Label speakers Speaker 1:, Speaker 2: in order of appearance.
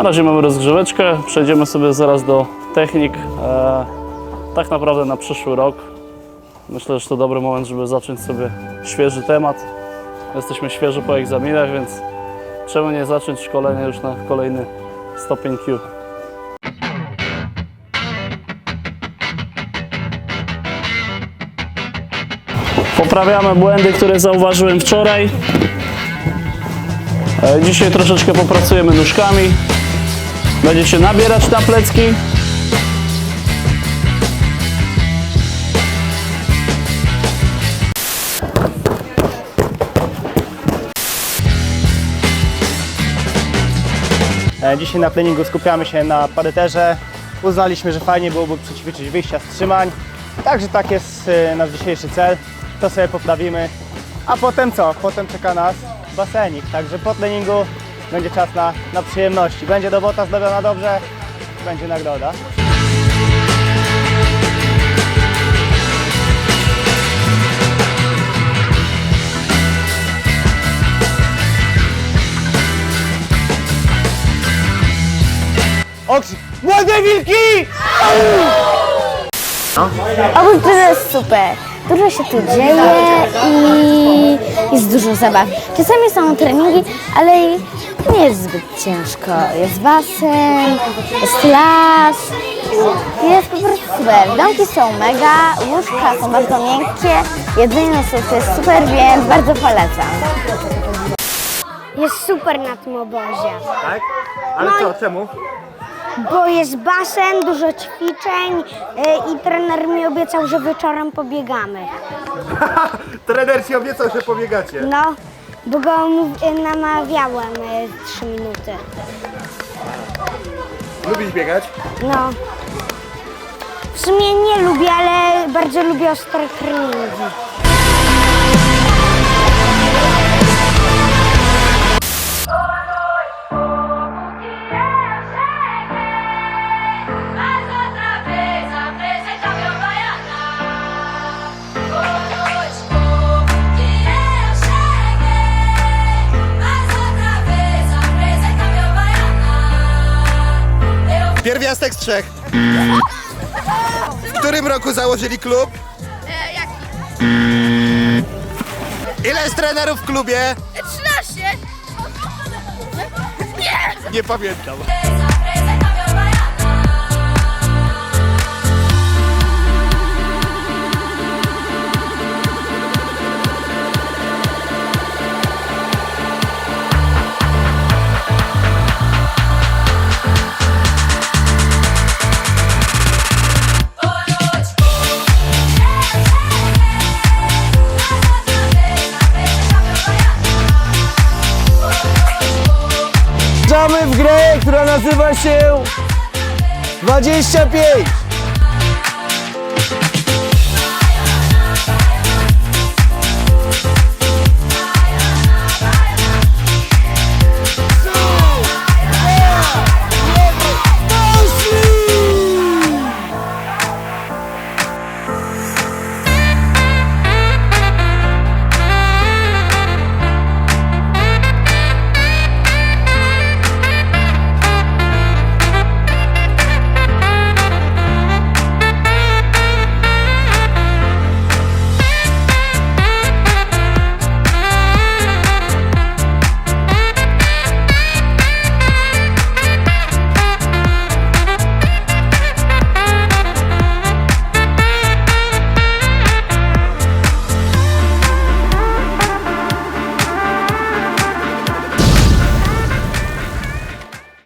Speaker 1: Na razie mamy rozgrzeweczkę, przejdziemy sobie zaraz do technik. E, tak naprawdę na przyszły rok. Myślę, że to dobry moment, żeby zacząć sobie świeży temat. Jesteśmy świeżo po egzaminach, więc czemu nie zacząć szkolenia już na kolejny stopień Q. Poprawiamy błędy, które zauważyłem wczoraj. E, Dzisiaj troszeczkę popracujemy nóżkami. Będziecie nabierać na plecki.
Speaker 2: E, Dzisiaj na treningu skupiamy się na padeterze. Uznaliśmy, że fajnie byłoby przećwiczyć wyjścia z trzymań. Także tak jest e, nasz dzisiejszy cel. To sobie poprawimy. A potem co? Potem czeka nas basenik. Także po treningu będzie czas na, na przyjemności. Będzie robota zrobiona dobrze, będzie nagroda. Okrzyk! Młode wilki!
Speaker 3: Oprócz tego jest super. Dużo się tu dzieje i jest dużo zabaw. Czasami są treningi, ale nie jest zbyt ciężko. Jest basen, jest las. Jest po prostu super. Domki są mega, łóżka są bardzo miękkie, jedzenie słów jest super, więc bardzo polecam.
Speaker 4: Jest super na tym obozie,
Speaker 2: Tak? Ale co, czemu?
Speaker 4: bo jest basen, dużo ćwiczeń y, i trener mi obiecał, że wieczorem pobiegamy.
Speaker 2: Trener ci obiecał, że pobiegacie.
Speaker 4: No, bo go namawiałem 3 minuty.
Speaker 2: Lubisz biegać?
Speaker 4: No. W sumie nie lubię, ale bardzo lubię ostre treningi.
Speaker 5: Pierwiastek z trzech. W którym roku założyli klub? Ile jest trenerów w klubie?
Speaker 6: 13
Speaker 5: Nie pamiętam.
Speaker 2: Wjeżdżamy w grę, która nazywa się 25.